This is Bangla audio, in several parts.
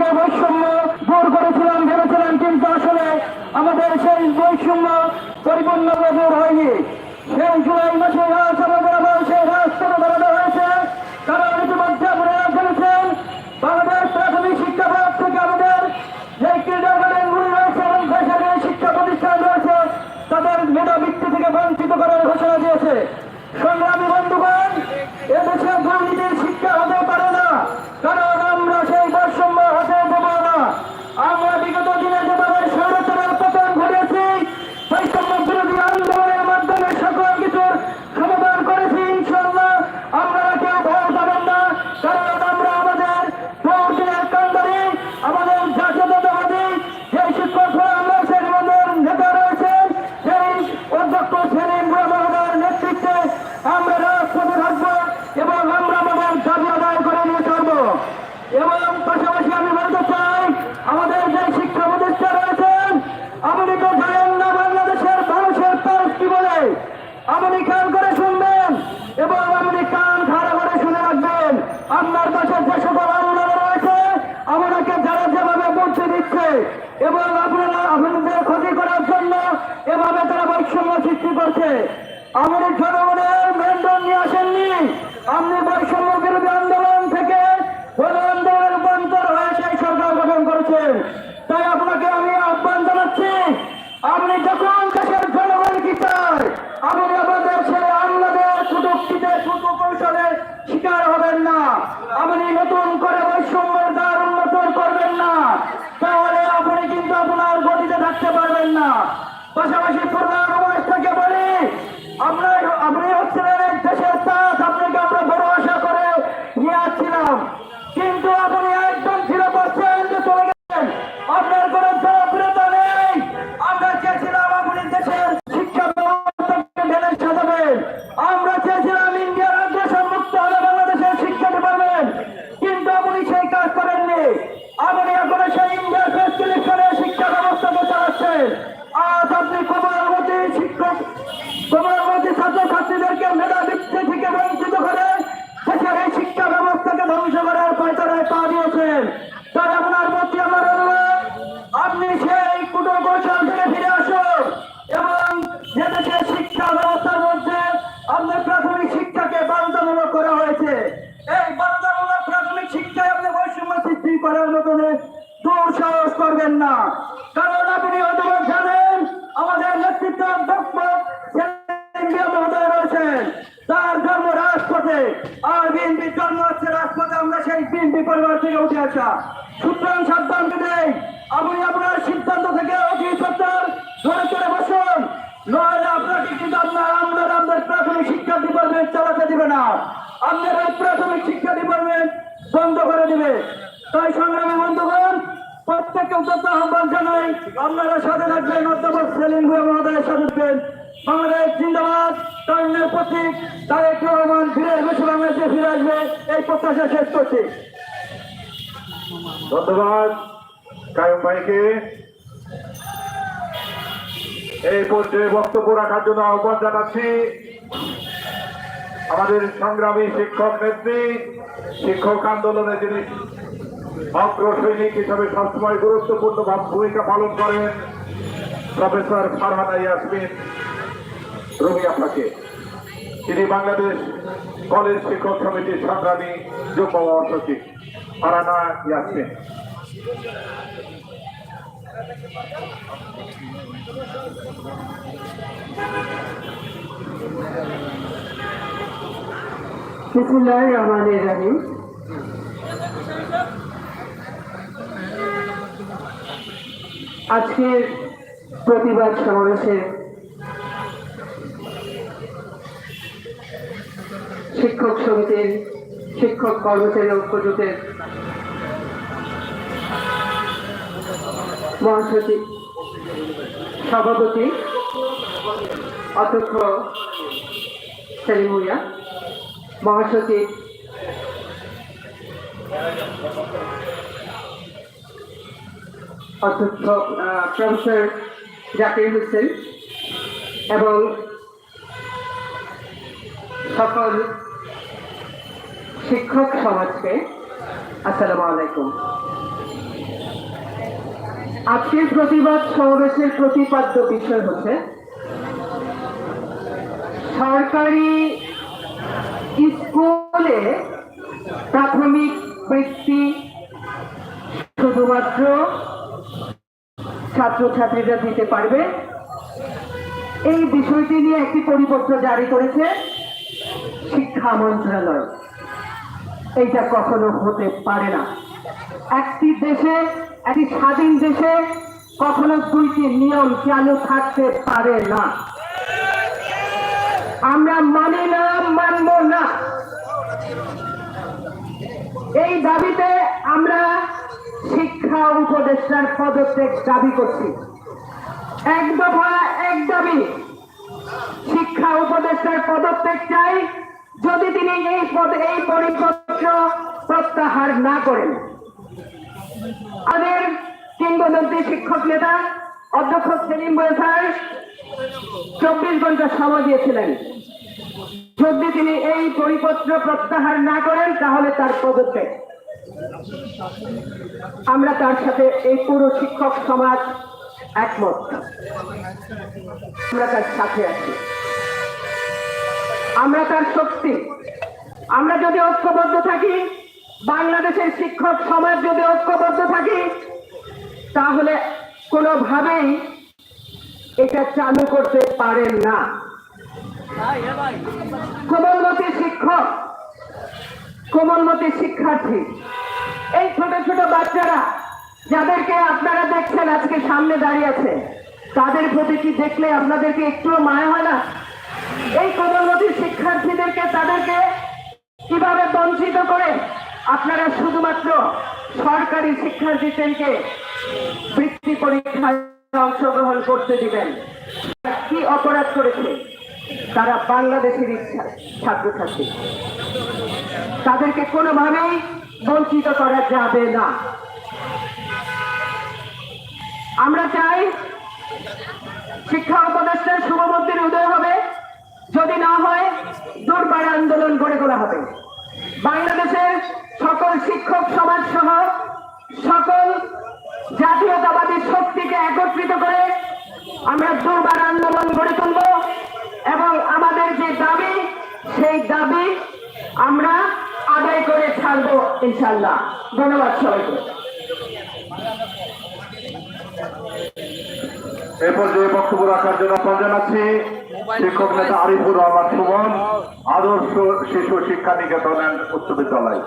থেকে বৈষম্য দূর করেছিলাম, ভেবেছিলাম, কিন্তু আসলে আমাদের সেই বৈষম্য পরিপূর্ণভাবে দূর হয়নি। সেই জুলাই মাসে আমাদের আমাদের যে শিক্ষা প্রতিষ্ঠান তাদের থেকে বঞ্চিত করার দিয়েছে। সংগ্রামী বন্ধুগণ, এদেশে দুর্নীতির শিক্ষা হতে পারে না কারণ আমরা সেই বৈষম্য হতে দেব না আমরা বিগত দিনে যেভাবে স্বৈরাচারের পতন ঘটেছি বৈষম্য বিরোধী আন্দোলনের মাধ্যমে সকল কিছুর সমাধান করেছি ইনশাল্লাহ আমরা কেউ ভয় পাবেন না কারণ আমরা আমাদের বহুদিনের কান্দারি আমাদের জাতীয়তাবাদী যে শিক্ষক আমরা সেই আমাদের নেতা রয়েছেন সেই অধ্যক্ষ সেলিম মহোদয়ের নেতৃত্বে আমরা রাজপথে থাকব এবং আমরা আমাদের দাবি আদায় করে নিয়ে চলবো এবং পাশাপাশি আমি বলতে চাই আমাদের যে শিক্ষা প্রতিষ্ঠান রয়েছেন আপনি তো জানেন না বাংলাদেশের মানুষের তার কি বলে আপনি খেয়াল করে শুনবেন এবং আপনি কান খাড়া করে শুনে রাখবেন আপনার পাশে যে সকল আমলারা রয়েছে আপনাকে যারা যেভাবে বুদ্ধি দিচ্ছে এবং আপনারা আপনাদের ক্ষতি করার জন্য এভাবে তারা বৈষম্য সৃষ্টি করছে। আপনি জনগণের মেন্ডন নিয়ে আসেননি। আপনি বৈষম্য বিরোধী আন্দোলন থেকে রূপান্তর হয়ে সেই সরকার গঠন করেছেন। তাই আপনাকে আমি আহ্বান জানাচ্ছি, আপনি যখন দেশের জনগণ কি চায়, আপনি আমাদের ছেলে আমলাদের কুটুক্তিতে কৌশলে শিকার হবেন না। আপনি নতুন করে বৈষম্যের দ্বার উন্মোচন করবেন না। তাহলে আপনি কিন্তু আপনার গতিতে থাকতে পারবেন না। পাশাপাশি প্রধান থেকে বলি আপনার আপনি হচ্ছিলেন দেশের তাস এবং যে শিক্ষা ব্যবস্থার মধ্যে আপনার প্রাথমিক শিক্ষাকে বাধ্যতামূলক করা হয়েছে, এই বাধ্যতামূলক প্রাথমিক শিক্ষায় আপনি বৈষম্য সৃষ্টি করার মতন করবেন না। কারণ আপনি হয়তো জানেন, আমাদের নেতৃত্ব মহোদয় রয়েছেন। তার জন্ম রাজপথে, আর বিএনপির জন্ম হচ্ছে রাজপথে, আমরা সেই বিএনপি পরিবার উঠে আসা। সুতরাং সাবধান নেই না। আপনার প্রাথমিক শিক্ষা ডিপার্টমেন্ট বন্ধ করে দিবে তাই সংগ্রামী বন্ধুগণ, প্রত্যেককে উদ্যত আহ্বান জানাই, আপনারা সাথে থাকবেন, অধ্যাপক সেলিম ভুয়া মহোদয়ের সাথে থাকবেন। বাংলাদেশ জিন্দাবাদ তারুণ্যের প্রতীক, তারেক রহমান, ফিরে আসবে বাংলাদেশে ফিরে আসবে। এই প্রত্যাশা শেষ করছি। ধন্যবাদ, কায়ুম ভাইকে। এই পর্যায়ে বক্তব্য রাখার জন্য আহ্বান জানাচ্ছি। আমাদের সংগ্রামী শিক্ষক নেত্রী, শিক্ষক আন্দোলনে যিনি অগ্রসৈনিক হিসাবে সবসময় গুরুত্বপূর্ণ ভূমিকা পালন করেন, প্রফেসর ফারহানা ইয়াসমিন আপনাকে তিনি বাংলাদেশ কলেজ শিক্ষক সমিতির সংগ্রামী যুগ্ম মহাসচিব, ফারহানা ইয়াসমিন। বিসমুল্লাহ রহমানের রহিম। আজকের প্রতিবাদ সমাবেশের শিক্ষক সমিতির শিক্ষক কর্মচারী ঐক্যজোটের মহাসচিব সভাপতি অধ্যক্ষ সেলিমুরিয়া মহাসচিব অধ্যক্ষ প্রফেসর জাকির হোসেন এবং সকল শিক্ষক সমাজকে আসসালামু আলাইকুম। আজকের প্রতিবাদ সমাবেশের প্রতিপাদ্য বিষয় হচ্ছে সরকারি স্কুলে প্রাথমিক বৃত্তি শুধুমাত্র ছাত্রছাত্রীরা দিতে পারবে। এই বিষয়টি নিয়ে একটি পরিপত্র জারি করেছে শিক্ষা মন্ত্রণালয়। এইটা কখনো হতে পারে না। একটি দেশে, একটি স্বাধীন দেশে কখনো দুইটি নিয়ম চালু থাকতে পারে না। আমরা মানি না মানব না। এই দাবিতে আমরা শিক্ষা উপদেষ্টার পদত্যাগ দাবি করছি। এক দফা এক দাবি, শিক্ষা উপদেষ্টার পদত্যাগ চাই যদি তিনি এই পদ এই পরিপত্র প্রত্যাহার না করেন। আমাদের কিংবদন্তি শিক্ষক নেতা অধ্যক্ষ সেলিম বয়ে স্যার চব্বিশ ঘণ্টা সময় দিয়েছিলেন। যদি তিনি এই পরিপত্র প্রত্যাহার না করেন, তাহলে তার পদত্যাগ। আমরা তার সাথে এই পুরো শিক্ষক সমাজ একমত। আমরা তার সাথে আছি। আমরা তার শক্তি। আমরা যদি ঐক্যবদ্ধ থাকি, বাংলাদেশের শিক্ষক সমাজ যদি ঐক্যবদ্ধ থাকি, তাহলে কোনোভাবেই এটা চালু করতে পারেন না। কোমলমতি শিক্ষক, কোমলমতি শিক্ষার্থী। এই ছোট ছোট বাচ্চারা, যাদেরকে আপনারা দেখছেন আজকে সামনে দাঁড়িয়ে আছে, তাদের প্রতি কি দেখলে আপনাদেরকে একটুও মায়া হয় না? এই কোমলমতি শিক্ষার্থীদেরকে তাদেরকে কীভাবে বঞ্চিত করে আপনারা শুধুমাত্র সরকারি শিক্ষার্থীদেরকে বৃত্তি পরীক্ষায় অংশগ্রহণ করতে দিবেন? কি অপরাধ করেছে? তারা বাংলাদেশের ইচ্ছা ছাত্রছাত্রী। তাদেরকে কোনোভাবেই বঞ্চিত করা যাবে না। আমরা চাই শিক্ষা উপদেষ্টার শুভমন্ত্রীর উদয় হবে। যদি না হয়, দুর্বার আন্দোলন গড়ে তোলা হবে। বাংলাদেশের সকল শিক্ষক সমাজ সহ সকল জাতীয়তাবাদী শক্তিকে একত্রিত করে আমরা দুর্বার আন্দোলন গড়ে তুলব। এবং আমাদের যে দাবি সেই দাবি আমরা আদায় করে ছাড়বো ইনশাল্লাহ ধন্যবাদ সবাইকে। এ পর্যায়ে বক্তব্য রাখার জন্য আহ্বান জানাচ্ছি শিক্ষক নেতা আরিফুর রহমান সুমন আদর্শ শিশু শিক্ষা নিকেতন উচ্চ বিদ্যালয়।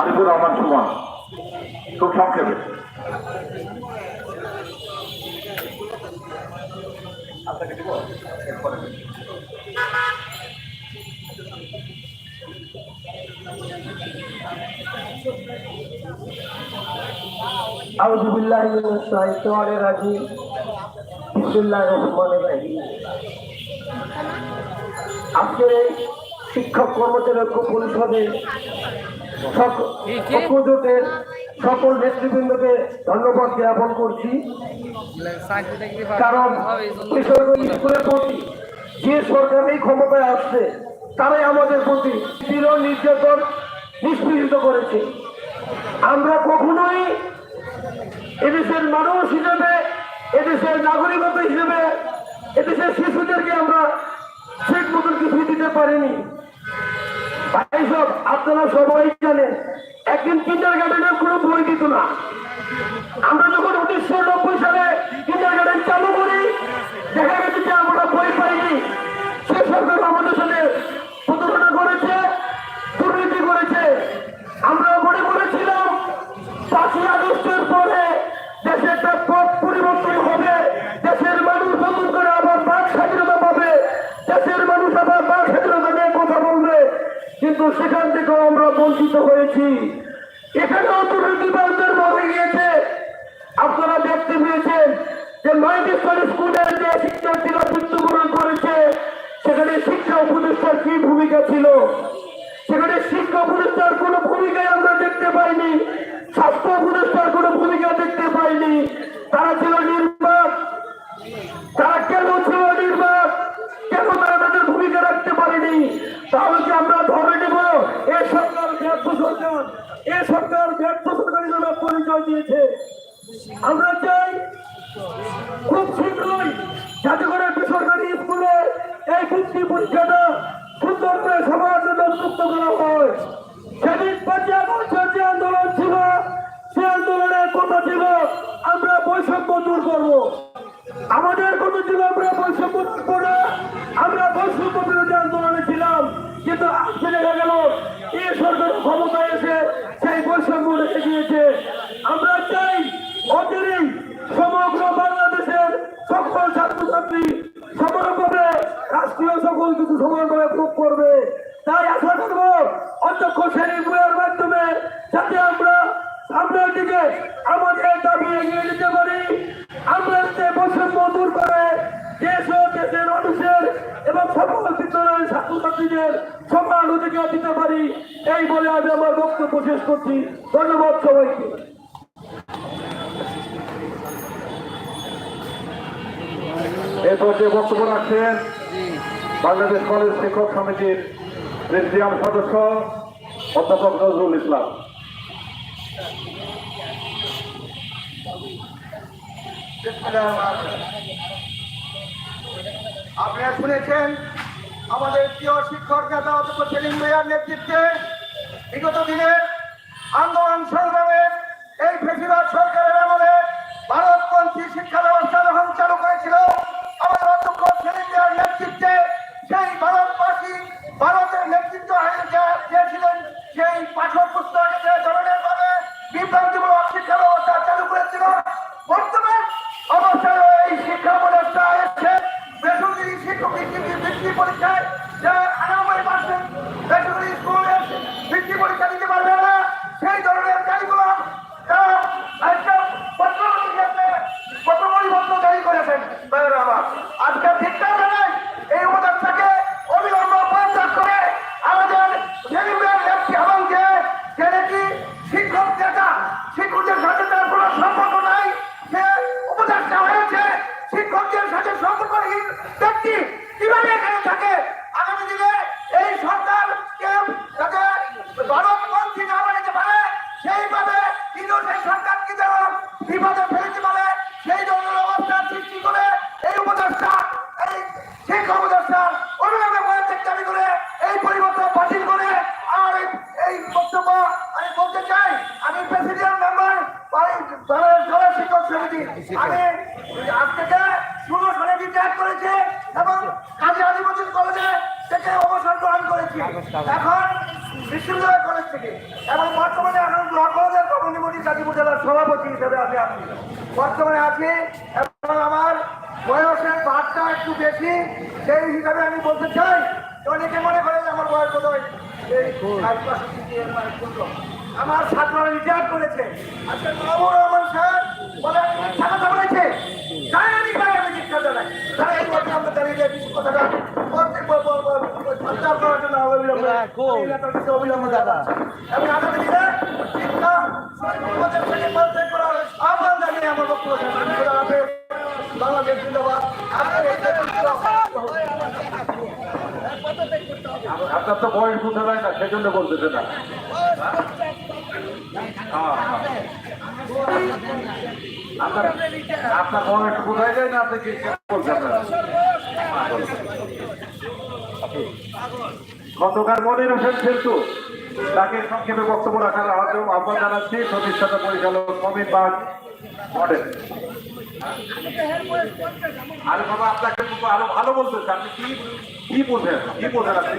আরিফুর রহমান সুমন খুব সংক্ষেপে। আজকের এই শিক্ষক কর্মচারী ঐক্য পরিষদের জোটের সকল নেতৃবৃন্দকে ধন্যবাদ জ্ঞাপন করছি। কারণ প্রতি যে সরকার এই ক্ষমতায় আসছে তারাই আমাদের প্রতি দৃঢ় নির্যাতন নিষ্পীড়িত করেছে। আমরা কখনোই এদেশের মানুষ হিসেবে, এদেশের নাগরিকত্ব হিসেবে, এদেশের শিশুদেরকে আমরা ঠিক মতন কিছু দিতে পারিনি। ভাই সব আপনারা সবাই জানেন, একদিন কিন্ডার গার্ডেনের কোনো বই দিত না। আমরা যখন উনিশশো নব্বই সালে কিন্ডার গার্ডেন চালু করি, দেখা গেছে যে আমরা বই পাইনি। সে সরকার সেখান থেকেও আমরা বঞ্চিত হয়েছি। এখানেও দুর্নীতিবাদদের মধ্যে গিয়েছে। আপনারা দেখতে পেয়েছেন যে নয়দেশ্বর স্কুলের যে শিক্ষার্থীরা মৃত্যুবরণ করেছে, সেখানে শিক্ষা উপদেষ্টার কি ভূমিকা ছিল? সেখানে শিক্ষা উপদেষ্টার কোনো ভূমিকায় আমরা দেখতে পাইনি। স্বাস্থ্য উপদেষ্টার কোনো ভূমিকা দেখতে পাইনি। তারা ছিল নির্বাক। তারা কেন ছিল নির্বাক? কেন তারা তাদের ভূমিকা রাখতে পারেনি? তাহলে কি আমরা সরকার ব্যর্থ সরকার এ সরকার ব্যর্থ সরকার হিসেবে পরিচয় দিয়েছে, আমরা চাই খুব শীঘ্রই যাতে করে বেসরকারি স্কুলে এই বৃত্তি পরীক্ষাটা সুন্দর করে জন্য উন্মুক্ত করা হয়। সেদিন বছর যে আন্দোলন ছিল, সে আন্দোলনের কথা ছিল, আমরা বৈষম্য দূর করব। আমাদের কথা ছিল, আমরা বৈষম্য করব না। আমরা বৈষম্য বিরোধী আন্দোলনে ছিলাম, কিন্তু আজকে দেখা গেল। এই সরকার ক্ষমতায় এসে সেই বৈষম্য রেখে দিয়েছে আমরা চাই অচিরেই সমগ্র বাংলাদেশের সকল ছাত্রছাত্রী সমানভাবে রাষ্ট্রীয় সকল কিছু সমানভাবে ভোগ করবে। তাই আশা করব অধ্যক্ষ শ্রেণির বইয়ের মাধ্যমে যাতে আমরা সামনের দিকে আমাদের দাবি এগিয়ে নিতে পারি। আমরা যাতে বৈষম্য দূর করে দেশ ও দেশের মানুষের এবং সকল বিদ্যালয়ের ছাত্রছাত্রীদের সমান অধিকার দিতে পারি, এই বলে আমি আমার বক্তব্য শেষ করছি। ধন্যবাদ সবাইকে। এ পর্যায়ে বক্তব্য রাখছেন, বাংলাদেশ কলেজ শিক্ষক সমিতির প্রেসিডিয়াম সদস্য, অধ্যাপক নজরুল ইসলাম। আপনারা শুনেছেন আমাদের প্রিয় শিক্ষক নেতা অধ্যক্ষ সেলিম ভাইয়ার নেতৃত্বে বিগত দিনে আন্দোলন সংগ্রামে এই বেশিরভাগ সরকারের আমলে ভারতপন্থী শিক্ষা ব্যবস্থা যখন চালু করেছিল আমাদের অধ্যক্ষ সেলিম ভাইয়ার নেতৃত্বে সেই ভারতবাসী ভারতের নেতৃত্ব দিয়েছিলেন সেই পাঠ্য পুস্তকে যে ধরনের ভাবে বিভ্রান্তিমূলক শিক্ষা ব্যবস্থা চালু করেছিল। বর্তমান অবস্থায় এই শিক্ষা ব্যবস্থা এসছে বেসরকারি শিক্ষক বৃত্তি পরীক্ষায় উপদেষ্টা হয়েছে, শিক্ষকদের সাথে সম্পর্কহীন ব্যক্তি কীভাবে এখানে থাকে? আগামী দিনে এই সরকার যাতে ভারতপন্থী না সেইভাবে কিন্তু সেই সরকারকে বিপদে ফেলতে পারে সেই ধরনের অবস্থা সৃষ্টি করে এই উপদেষ্টা এই শিক্ষক উপদেষ্টা অবিলম্বে পদত্যাগ দাবি করে এই পরিবর্তন বাতিল করে আর এই- এই বক্তব্য আমি বলতে চাই আমি প্রেসিডেন্ট মেম্বার জেলা শিক্ষক সমিতি আমি আজ থেকে ষোলো সালে রিটায়ার করেছে এবং কাজী আলিমুদ্দিন কলেজে থেকে অবসর গ্রহণ করেছি। এখন বিশ্ববিদ্যালয় কলেজ থেকে এবং বর্তমানে এখন ল কলেজের কমিউনিটি গাজীপুর জেলার সভাপতি হিসেবে আমি আছি। বর্তমানে আছি এবং আমার বয়সের ভাগটা একটু বেশি, সেই হিসাবে আমি বলতে চাই, অনেকে মনে করে আমার বয়স বোধ এই ষাট বাষট্টি দিয়ে পনেরো। আমার ছাত্ররা রিটায়ার করেছে। আজকে মাহবুব রহমান স্যার বলে কথা বলেছে? তারা এই কথা আমরা দাঁড়িয়ে কিছু কথাটা ব- প্রচার করার জন্য অবিলম্ব এই নেতার কাছে অবিলম্ব দাদা? আমি আগামী দিনে শিক্ষা সমাজের থেকে পরিত্যাগ করার আহ্বান জানিয়ে আমার বক্তব্য শেষ করছি। বাংলাদেশ জিন্দাবাদ। আজকের এই নেতৃত্ব আপনার তো বয়স বোঝা যায় না সেজন্য বলতেছে না। হ্যাঁ, হ্যাঁ। আপনার আপনার বয়স বোঝাই যায় না আপনি কি বলছেন? গতকাল মনির হোসেন সেতু তাকে সংক্ষেপে বক্তব্য রাখার আহ্বান জানাচ্ছি প্রতিষ্ঠাতা পরিচালক মমিন বাগ মডেল। আরে বাবা, আপনাকে তো আরও ভালো বলতেছে আপনি কি কি বোঝেন কি বোঝেন আপনি?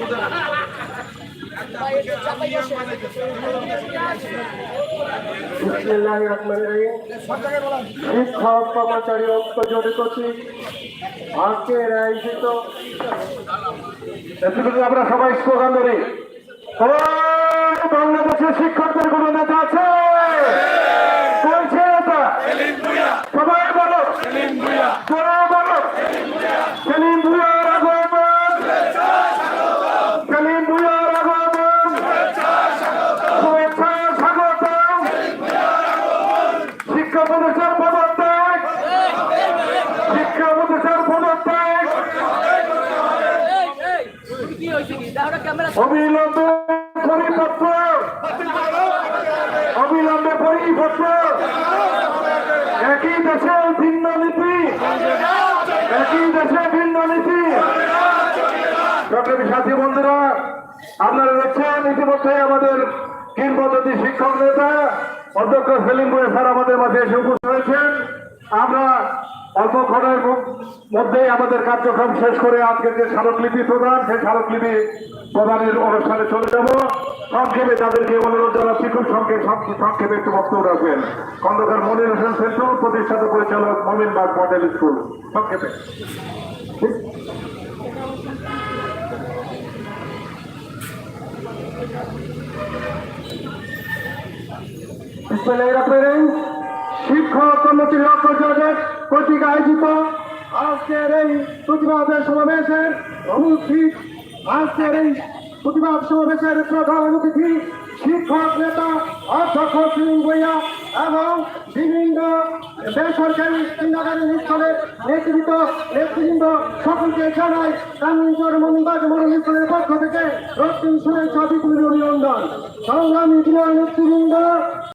রহিম। আমরা সবাই স্লোগান ধরে। বাংলাদেশের শিক্ষকদের কোন নেতা আছে বলছে নেতা সবাই বলো তোরা বলো সেলিম ভুয়ার আগমন সেলিম ভুয়ার আগমন শুভেচ্ছা স্বাগতম শিক্ষা প্রতিষ্ঠান পদত্যাগ শিক্ষা প্রতিষ্ঠান পদত্যাগ অবিলম্বে পরিপত্র অবিলম্বে পরিপত্র একই দেশে ভিন্ন নীতি। একই দেশে ভিন্ন নীতি। সংগ্রামী সাথী বন্ধুরা, আপনারা দেখছেন ইতিমধ্যে আমাদের কিংবদন্তি শিক্ষক নেতা, অধ্যক্ষ সেলিম স্যার আমাদের মাঝে এসে উপস্থিত হয়েছেন। আমরা অল্পক্ষণের ম- মধ্যেই আমাদের কার্যক্রম শেষ করে আজকে যে স্মারকলিপি প্রদান, সেই স্মারকলিপি প্রদানের অনুষ্ঠানে চলে যাব। সংক্ষেপে তাদেরকে অনুরোধ জানাচ্ছি, খুব সংক্ষেপে সংক্ষেপে একটু বক্তব্য রাখবেন। খন্দকার মনির হোসেন সেন্টু প্রতিষ্ঠাতা পরিচালক মমিন বাগ মডেল স্কুল। সংক্ষেপে। শিক্ষক কমিটির লক্ষ্যের কর্তৃক আয়োজিত। আজকের এই প্রতিবাদের সমাবেশের অনুষ্ঠিত আজকের এই প্রতিবাদ সমাবেশের প্রধান অতিথি, শিক্ষক, নেতা, অধ্যক্ষ সিং ভূঁইয়া এবং বিভিন্ন বেসরকারি কিন্ডারগার্টেন স্কুলের নেতৃত্ব নেতৃবৃন্দ সকলকে জানাই কামিঞ্চর মনিবাজ স্কুলের পক্ষ থেকে রক্তিম শুভেচ্ছা, বিপুল অভিনন্দন। সংগ্রামী বিনয় নেতৃবৃন্দ